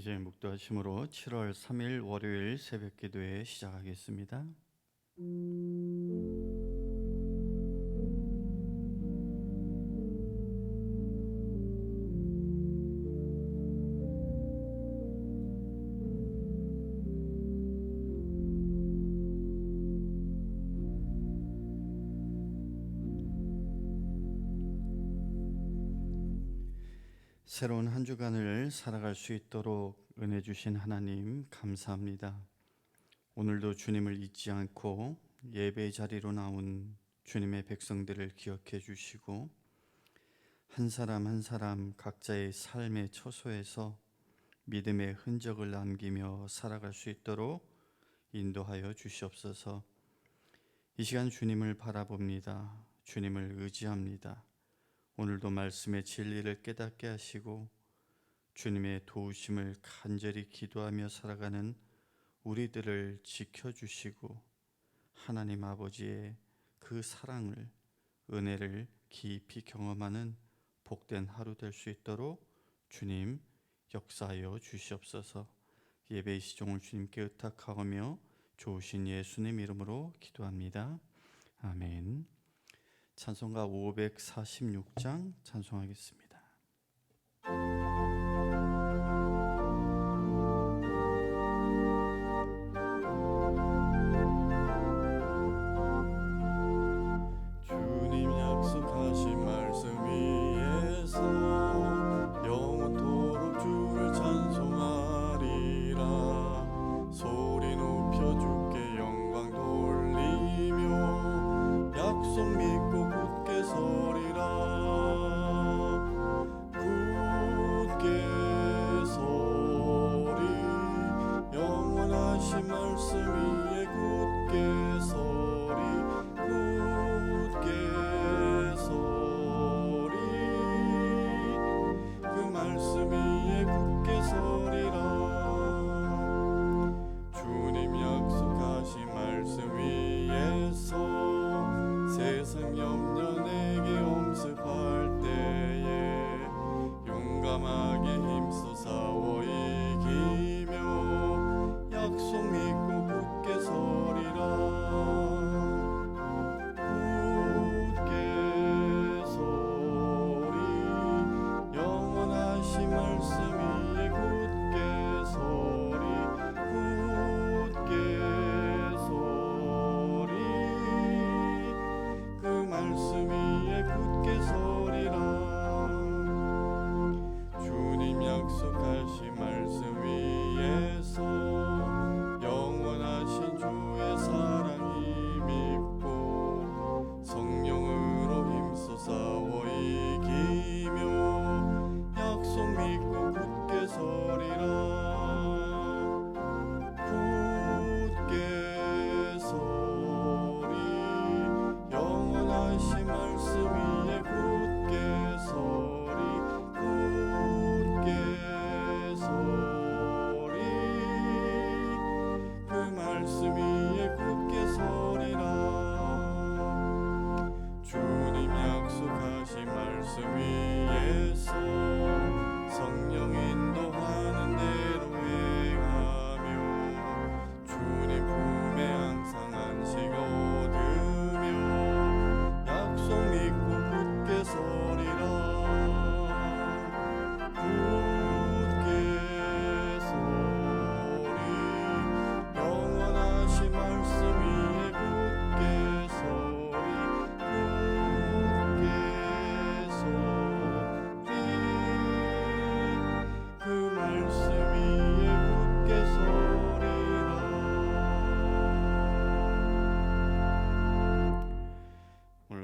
이제 묵도하심으로 7월 3일 월요일 새벽 기도회 시작하겠습니다. 새로운 한 주간을 살아갈 수 있도록 은혜 주신 하나님 감사합니다. 오늘도 주님을 잊지 않고 예배 자리로 나온 주님의 백성들을 기억해 주시고 한 사람 한 사람 각자의 삶의 처소에서 믿음의 흔적을 남기며 살아갈 수 있도록 인도하여 주시옵소서. 이 시간 주님을 바라봅니다. 주님을 의지합니다. 오늘도 말씀의 진리를 깨닫게 하시고 주님의 도우심을 간절히 기도하며 살아가는 우리들을 지켜주시고 하나님 아버지의 그 사랑을 은혜를 깊이 경험하는 복된 하루 될 수 있도록 주님 역사하여 주시옵소서 예배의 시종을 주님께 의탁하오며 좋으신 예수님 이름으로 기도합니다. 아멘. 찬송가 546장 찬송하겠습니다. 말씀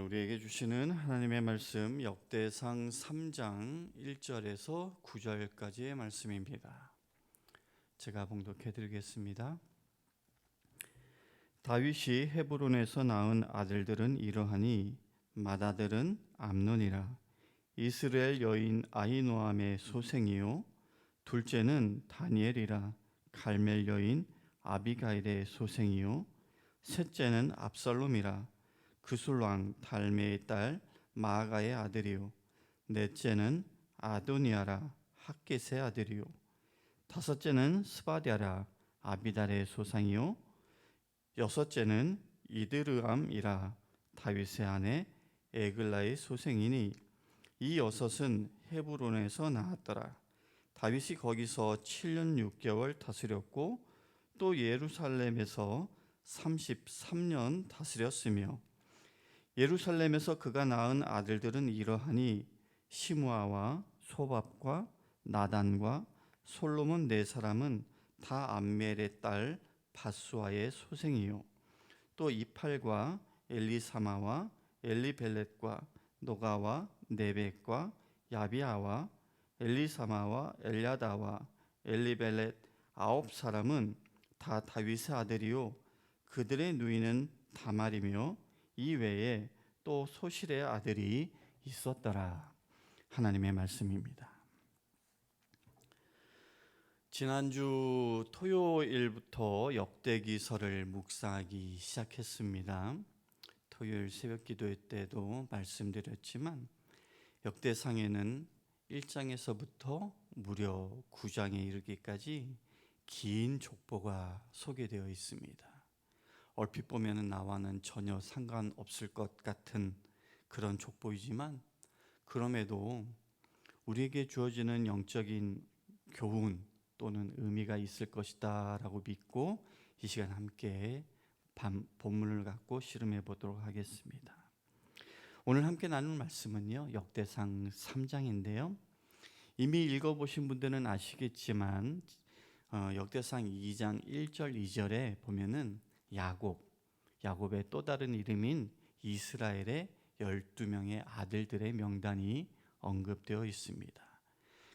우리에게 주시는 하나님의 말씀 역대상 3장 1절에서 9절까지의 말씀입니다. 제가 봉독해 드리겠습니다. 다윗이 헤브론에서 낳은 아들들은 이러하니 맏아들은 암논이라. 이스라엘 여인 아이노함의 소생이요. 둘째는 다니엘이라. 갈멜 여인 아비가일의 소생이요. 셋째는 압살롬이라 그술 왕 달메의 딸 마아가의 아들이요. 넷째는 아도니아라 학겟의 아들이요. 다섯째는 스바디아라 아비달의 소상이요. 여섯째는 이드르암이라 다윗의 아내 에글라의 소생이니 이 여섯은 헤브론에서 나왔더라. 다윗이 거기서 7년 6개월 다스렸고 또 예루살렘에서 33년 다스렸으며 예루살렘에서 그가 낳은 아들들은 이러하니 시므아와 소밥과 나단과 솔로몬 네 사람은 다 암멜의 딸 바수아의 소생이요. 또 이팔과 엘리사마와 엘리벨렛과 노가와 네벡과 야비아와 엘리사마와 엘야다와 엘리벨렛 아홉 사람은 다 다윗의 아들이요. 그들의 누이는 다말이며 이 외에 또 소실의 아들이 있었더라 하나님의 말씀입니다. 지난주 토요일부터 역대기서를 묵상하기 시작했습니다. 토요일 새벽 기도 때도 말씀드렸지만 역대상에는 1장에서부터 무려 9장에 이르기까지 긴 족보가 소개되어 있습니다. 얼핏 보면 나와는 전혀 상관없을 것 같은 그런 족보이지만 그럼에도 우리에게 주어지는 영적인 교훈 또는 의미가 있을 것이다라고 믿고 이 시간 함께 밤, 본문을 갖고 실험해 보도록 하겠습니다. 오늘 함께 나눌 말씀은요 역대상 3장인데요. 이미 읽어보신 분들은 아시겠지만 어, 역대상 2장 1절 2절에 보면은 야곱, 야곱의 또 다른 이름인 이스라엘의 12명의 아들들의 명단이 언급되어 있습니다.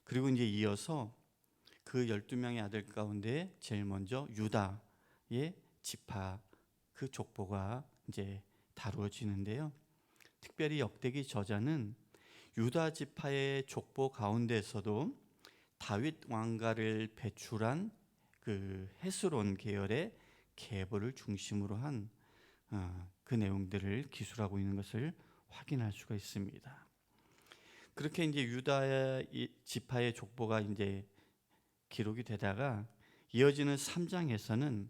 그리고 이제 이어서 그 12명의 아들 가운데 제일 먼저 유다의 지파 그 족보가 이제 다루어지는데요. 특별히 역대기 저자는 유다 지파의 족보 가운데서도 다윗 왕가를 배출한 그 헤스론 계열의 계보를 중심으로 한그 어, 내용들을 기술하고 있는 것을 확인할 수가 있습니다. 그렇게 이제 유다 지파의 족보가 이제 기록이 되다가 이어지는 3장에서는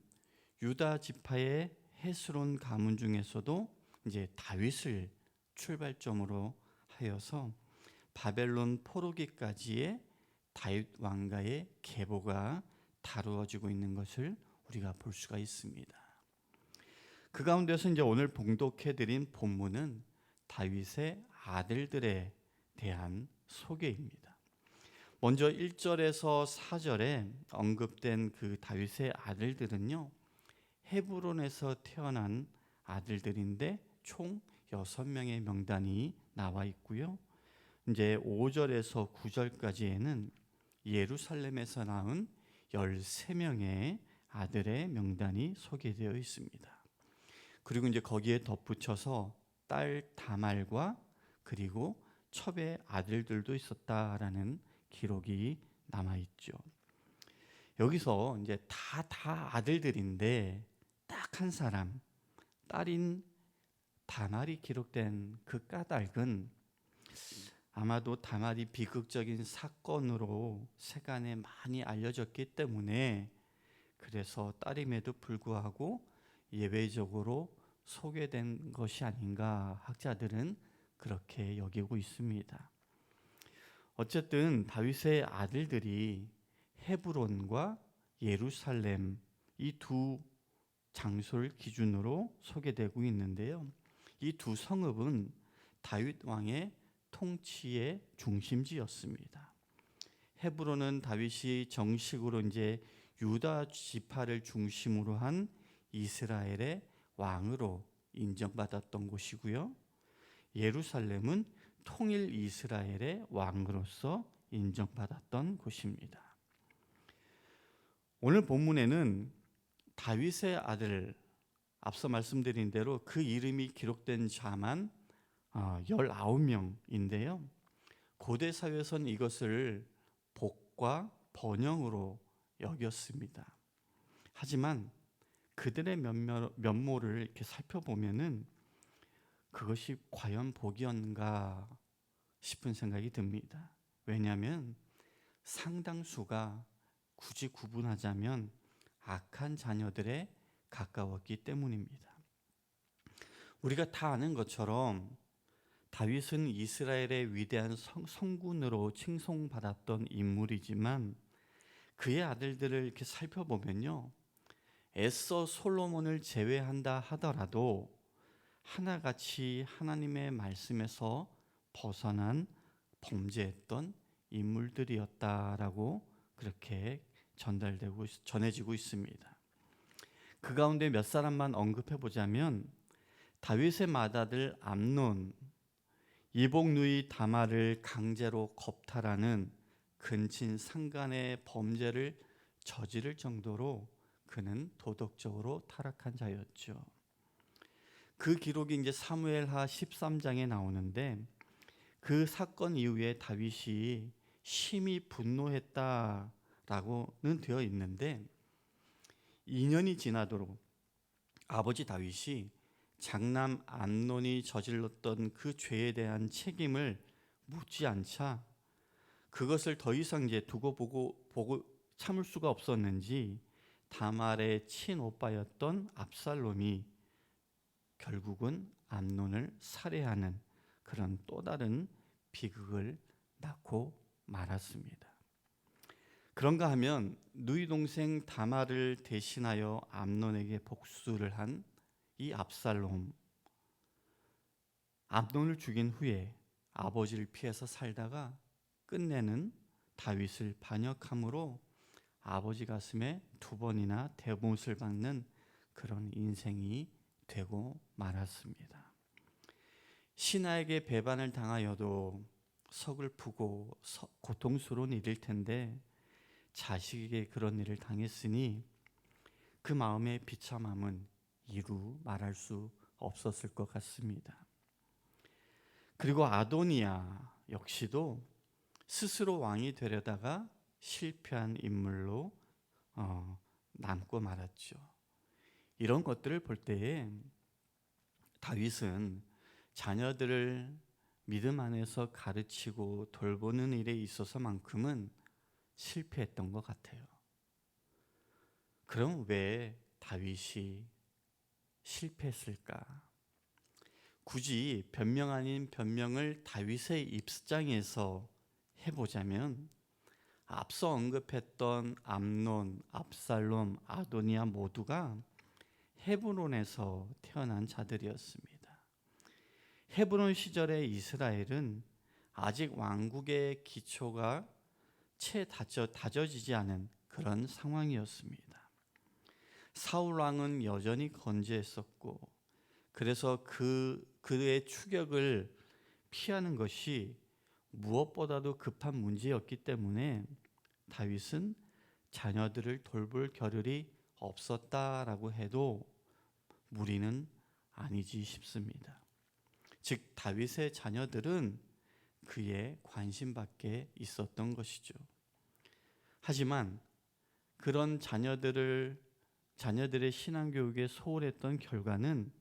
유다 지파의 헤스론 가문 중에서도 이제 다윗을 출발점으로 하여서 바벨론 포로기까지의 다윗 왕가의 계보가 다루어지고 있는 것을 우리가 볼 수가 있습니다. 그 가운데서 이제 오늘 봉독해 드린 본문은 다윗의 아들들에 대한 소개입니다. 먼저 1절에서 4절에 언급된 그 다윗의 아들들은요. 헤브론에서 태어난 아들들인데 총 6명의 명단이 나와 있고요. 이제 5절에서 9절까지에는 예루살렘에서 낳은 13명의 아들의 명단이 소개되어 있습니다. 그리고 이제 거기에 덧붙여서 딸 다말과 그리고 첩의 아들들도 있었다라는 기록이 남아 있죠. 여기서 이제 다다 아들들인데 딱 한 사람 딸인 다말이 기록된 그 까닭은 아마도 다말이 비극적인 사건으로 세간에 많이 알려졌기 때문에 그래서 딸임에도 불구하고 예외적으로 소개된 것이 아닌가 학자들은 그렇게 여기고 있습니다. 어쨌든 다윗의 아들들이 헤브론과 예루살렘 이 두 장소를 기준으로 소개되고 있는데요. 이 두 성읍은 다윗 왕의 통치의 중심지였습니다. 헤브론은 다윗이 정식으로 이제 유다 지파를 중심으로 한 이스라엘의 왕으로 인정받았던 곳이고요. 예루살렘은 통일 이스라엘의 왕으로서 인정받았던 곳입니다. 오늘 본문에는 다윗의 아들 앞서 말씀드린 대로 그 이름이 기록된 자만 19명인데요. 어, 고대 사회에서는 이것을 복과 번영으로 여겼습니다. 하지만 그들의 면모, 를 이렇게 살펴보면은 그것이 과연 복이었는가 싶은 생각이 듭니다. 왜냐하면 상당수가 굳이 구분하자면 악한 자녀들에 가까웠기 때문입니다. 우리가 다 아는 것처럼 다윗은 이스라엘의 위대한 성, 성군으로 칭송받았던 인물이지만 그의 아들들을 이렇게 살펴보면요. 애써 솔로몬을 제외한다 하더라도 하나같이 하나님의 말씀에서 벗어난 범죄했던 인물들이었다라고 그렇게 전달되고 전해지고 있습니다. 그 가운데 몇 사람만 언급해 보자면 다윗의 맏아들 암논, 이복 누이 다마를 강제로 겁탈하는 근친 상간의 범죄를 저지를 정도로 그는 도덕적으로 타락한 자였죠. 그 기록이 이제 사무엘하 13장에 나오는데 그 사건 이후에 다윗이 심히 분노했다라고는 되어 있는데 2년이 지나도록 아버지 다윗이 장남 암논이 저질렀던 그 죄에 대한 책임을 묻지 않자 그것을 더 이상 이제 두고 보고 보고 참을 수가 없었는지 다말의 친오빠였던 압살롬이 결국은 암논을 살해하는 그런 또 다른 비극을 낳고 말았습니다. 그런가 하면 누이 동생 다말을 대신하여 암논에게 복수를 한 이 압살롬 암논을 죽인 후에 아버지를 피해서 살다가 끝내는 다윗을 반역함으로 아버지 가슴에 두 번이나 대못을 박는 그런 인생이 되고 말았습니다. 신하에게 배반을 당하여도 서글프고 고통스러운 일일 텐데 자식에게 그런 일을 당했으니 그 마음의 비참함은 이루 말할 수 없었을 것 같습니다. 그리고 아도니아 역시도 스스로 왕이 되려다가 실패한 인물로 어, 남고 말았죠. 이런 것들을 볼 때에 다윗은 자녀들을 믿음 안에서 가르치고 돌보는 일에 있어서만큼은 실패했던 것 같아요. 그럼 왜 다윗이 실패했을까? 굳이 변명 아닌 변명을 다윗의 입장에서 해보자면 앞서 언급했던 암론, 압살롬, 아도니아 모두가 헤브론에서 태어난 자들이었습니다. 헤브론 시절의 이스라엘은 아직 왕국의 기초가 채 다져, 다져지지 않은 그런 상황이었습니다. 사울 왕은 여전히 건재했었고 그래서 그 그의 추격을 피하는 것이 무엇보다도 급한 문제였기 때문에 다윗은 자녀들을 돌볼 겨를이 없었다라고 해도 무리는 아니지 싶습니다. 즉 다윗의 자녀들은 그의 관심 밖에 있었던 것이죠. 하지만 그런 자녀들을 자녀들의 신앙 교육에 소홀했던 결과는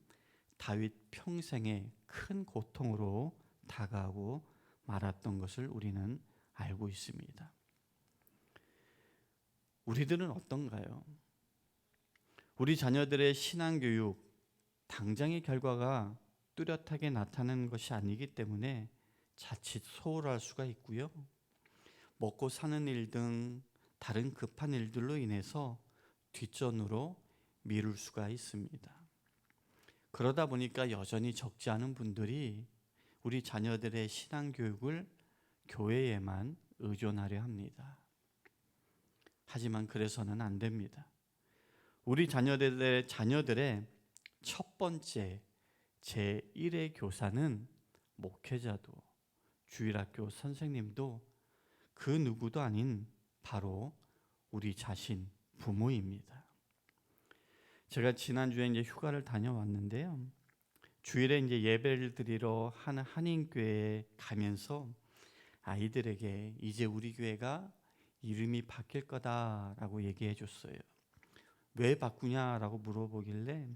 다윗 평생의 큰 고통으로 다가오고 말았던 것을 우리는 알고 있습니다. 우리들은 어떤가요? 우리 자녀들의 신앙 교육 당장의 결과가 뚜렷하게 나타나는 것이 아니기 때문에 자칫 소홀할 수가 있고요. 먹고 사는 일 등 다른 급한 일들로 인해서 뒷전으로 미룰 수가 있습니다. 그러다 보니까 여전히 적지 않은 분들이 우리 자녀들의 신앙 교육을 교회에만 의존하려 합니다. 하지만 그래서는 안 됩니다. 우리 자녀들의 자녀들의 첫 번째 제 1의 교사는 목회자도 주일학교 선생님도 그 누구도 아닌 바로 우리 자신 부모입니다. 제가 지난주에 이제 휴가를 다녀왔는데요. 주일에 이제 예배를 드리러 하는 한인교회에 가면서 아이들에게 이제 우리 교회가 이름이 바뀔 거다라고 얘기해 줬어요. 왜 바꾸냐라고 물어보길래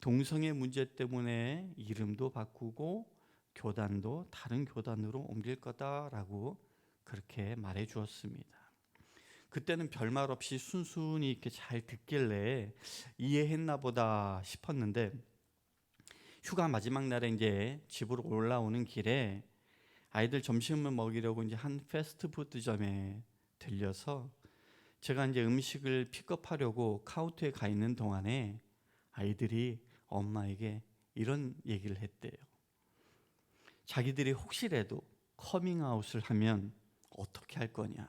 동성애 문제 때문에 이름도 바꾸고 교단도 다른 교단으로 옮길 거다라고 그렇게 말해 주었습니다. 그때는 별말 없이 순순히 이렇게 잘 듣길래 이해했나 보다 싶었는데 휴가 마지막 날에 이제 집으로 올라오는 길에 아이들 점심을 먹이려고 이제 한 패스트푸드점에 들려서 제가 이제 음식을 픽업하려고 카운터에 가 있는 동안에 아이들이 엄마에게 이런 얘기를 했대요. 자기들이 혹시라도 커밍아웃을 하면 어떻게 할 거냐.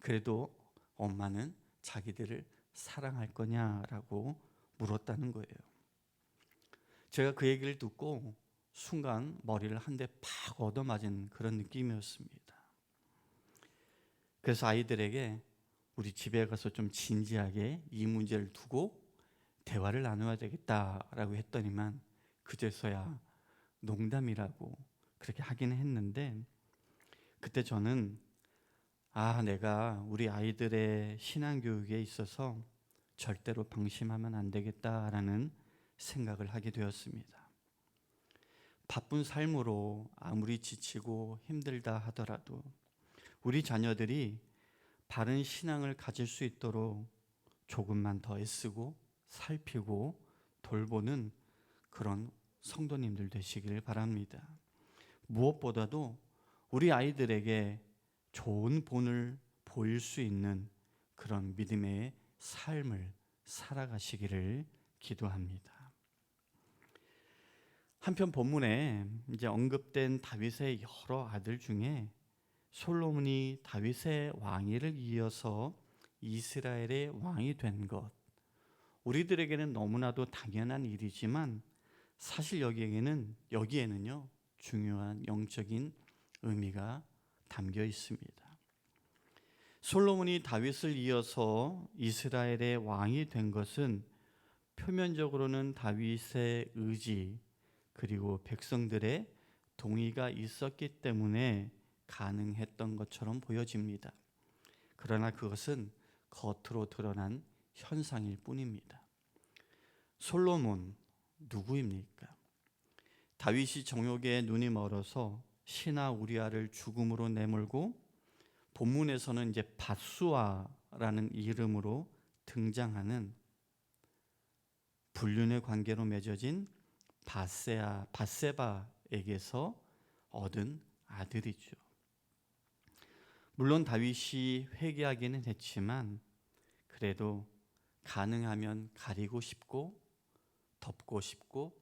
그래도 엄마는 자기들을 사랑할 거냐라고 물었다는 거예요. 제가 그 얘기를 듣고 순간 머리를 한 대 팍 얻어맞은 그런 느낌이었습니다. 그래서 아이들에게 우리 집에 가서 좀 진지하게 이 문제를 두고 대화를 나눠야 되겠다라고 했더니만 그제서야 농담이라고 그렇게 하긴 했는데 그때 저는 아 내가 우리 아이들의 신앙 교육에 있어서 절대로 방심하면 안 되겠다라는 생각을 하게 되었습니다. 바쁜 삶으로 아무리 지치고 힘들다 하더라도 우리 자녀들이 바른 신앙을 가질 수 있도록 조금만 더 애쓰고 살피고 돌보는 그런 성도님들 되시길 바랍니다. 무엇보다도 우리 아이들에게 좋은 본을 보일 수 있는 그런 믿음의 삶을 살아가시기를 기도합니다. 한편 본문에 이제 언급된 다윗의 여러 아들 중에 솔로몬이 다윗의 왕위를 이어서 이스라엘의 왕이 된 것. 우리들에게는 너무나도 당연한 일이지만 사실 여기에는 여기에는요 중요한 영적인 의미가 담겨 있습니다. 솔로몬이 다윗을 이어서 이스라엘의 왕이 된 것은 표면적으로는 다윗의 의지 그리고 백성들의 동의가 있었기 때문에 가능했던 것처럼 보여집니다. 그러나 그것은 겉으로 드러난 현상일 뿐입니다. 솔로몬 누구입니까? 다윗이 정욕에 눈이 멀어서 신하 우리아를 죽음으로 내몰고 본문에서는 이제 바수아라는 이름으로 등장하는 불륜의 관계로 맺어진 바세아 바세바에게서 얻은 아들이죠. 물론 다윗이 회개하기는 했지만 그래도 가능하면 가리고 싶고 덮고 싶고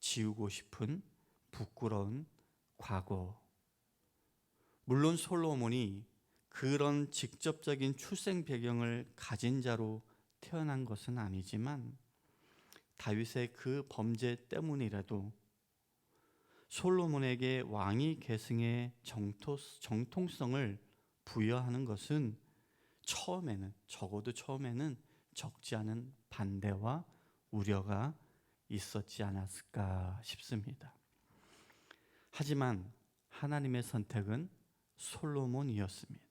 지우고 싶은 부끄러운 과거. 물론 솔로몬이 그런 직접적인 출생 배경을 가진 자로 태어난 것은 아니지만 다윗의 그 범죄 때문이라도 솔로몬에게 왕위 계승의 정토, 정통성을 부여하는 것은 처음에는 적어도 처음에는 적지 않은 반대와 우려가 있었지 않았을까 싶습니다. 하지만 하나님의 선택은 솔로몬이었습니다.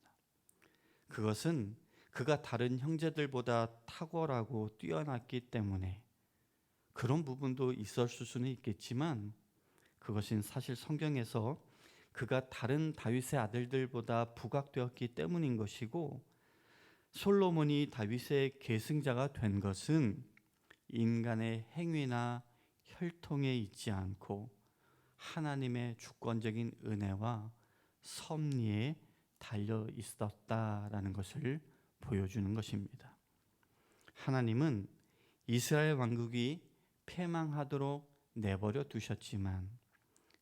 그것은 그가 다른 형제들보다 탁월하고 뛰어났기 때문에 그런 부분도 있었을 수는 있겠지만 그것은 사실 성경에서 그가 다른 다윗의 아들들보다 부각되었기 때문인 것이고 솔로몬이 다윗의 계승자가 된 것은 인간의 행위나 혈통에 있지 않고 하나님의 주권적인 은혜와 섭리에 달려 있었다라는 것을 보여주는 것입니다. 하나님은 이스라엘 왕국이 패망하도록 내버려 두셨지만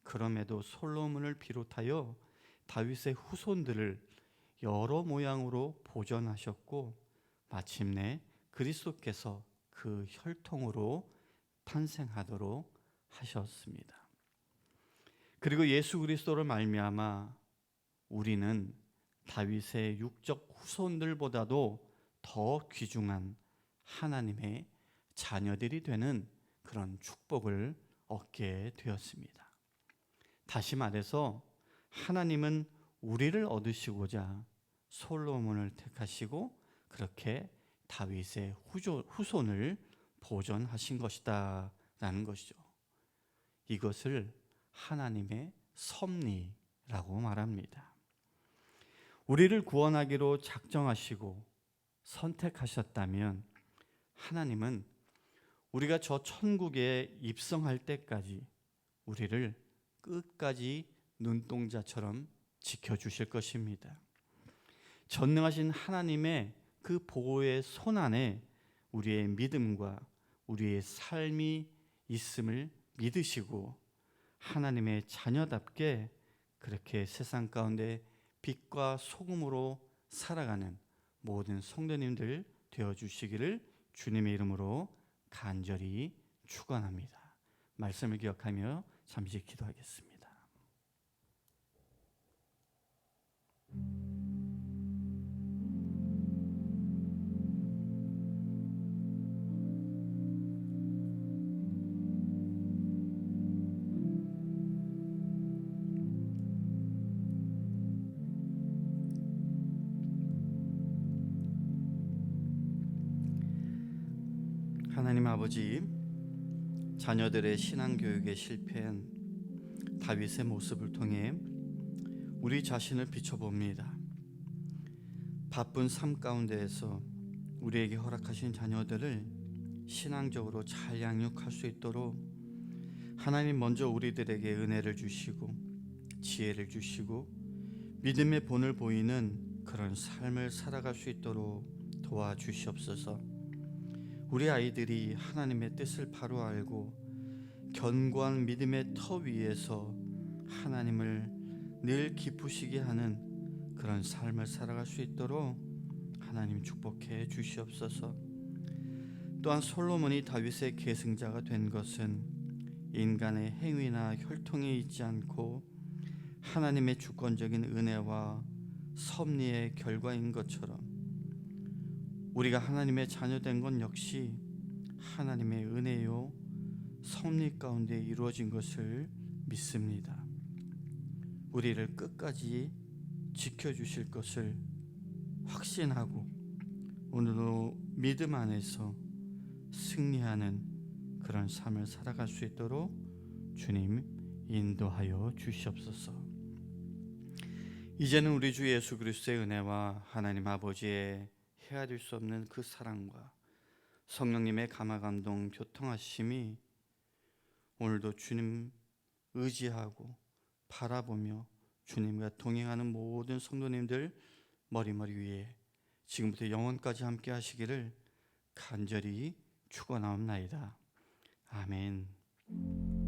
그럼에도 솔로몬을 비롯하여 다윗의 후손들을 여러 모양으로 보존하셨고 마침내 그리스도께서 그 혈통으로 탄생하도록 하셨습니다. 그리고 예수 그리스도를 말미암아 우리는 다윗의 육적 후손들보다도 더 귀중한 하나님의 자녀들이 되는 그런 축복을 얻게 되었습니다. 다시 말해서 하나님은 우리를 얻으시고자 솔로몬을 택하시고 그렇게 다윗의 후손을 보존하신 것이다 라는 것이죠. 이것을 하나님의 섭리라고 말합니다. 우리를 구원하기로 작정하시고 선택하셨다면 하나님은 우리가 저 천국에 입성할 때까지 우리를 끝까지 눈동자처럼 지켜주실 것입니다. 전능하신 하나님의 그 보호의 손 안에 우리의 믿음과 우리의 삶이 있음을 믿으시고 하나님의 자녀답게 그렇게 세상 가운데 빛과 소금으로 살아가는 모든 성도님들 되어 주시기를 주님의 이름으로 간절히 축원합니다. 말씀을 기억하며 잠시 기도하겠습니다. 아버지 자녀들의 신앙 교육에 실패한 다윗의 모습을 통해 우리 자신을 비춰봅니다. 바쁜 삶 가운데에서 우리에게 허락하신 자녀들을 신앙적으로 잘 양육할 수 있도록 하나님 먼저 우리들에게 은혜를 주시고 지혜를 주시고 믿음의 본을 보이는 그런 삶을 살아갈 수 있도록 도와주시옵소서. 우리 아이들이 하나님의 뜻을 바로 알고 견고한 믿음의 터 위에서 하나님을 늘 기쁘시게 하는 그런 삶을 살아갈 수 있도록 하나님 축복해 주시옵소서. 또한 솔로몬이 다윗의 계승자가 된 것은 인간의 행위나 혈통에 있지 않고 하나님의 주권적인 은혜와 섭리의 결과인 것처럼 우리가 하나님의 자녀된 건 역시 하나님의 은혜요 섭리 가운데 이루어진 것을 믿습니다. 우리를 끝까지 지켜 주실 것을 확신하고 오늘도 믿음 안에서 승리하는 그런 삶을 살아갈 수 있도록 주님 인도하여 주시옵소서. 이제는 우리 주 예수 그리스도의 은혜와 하나님 아버지의 헤아릴 수 없는 그 사랑과 성령님의 감화 감동 교통하심이 오늘도 주님 의지하고 바라보며 주님과 동행하는 모든 성도님들 머리머리 위에 지금부터 영원까지 함께 하시기를 간절히 축원하옵나이다. 아멘.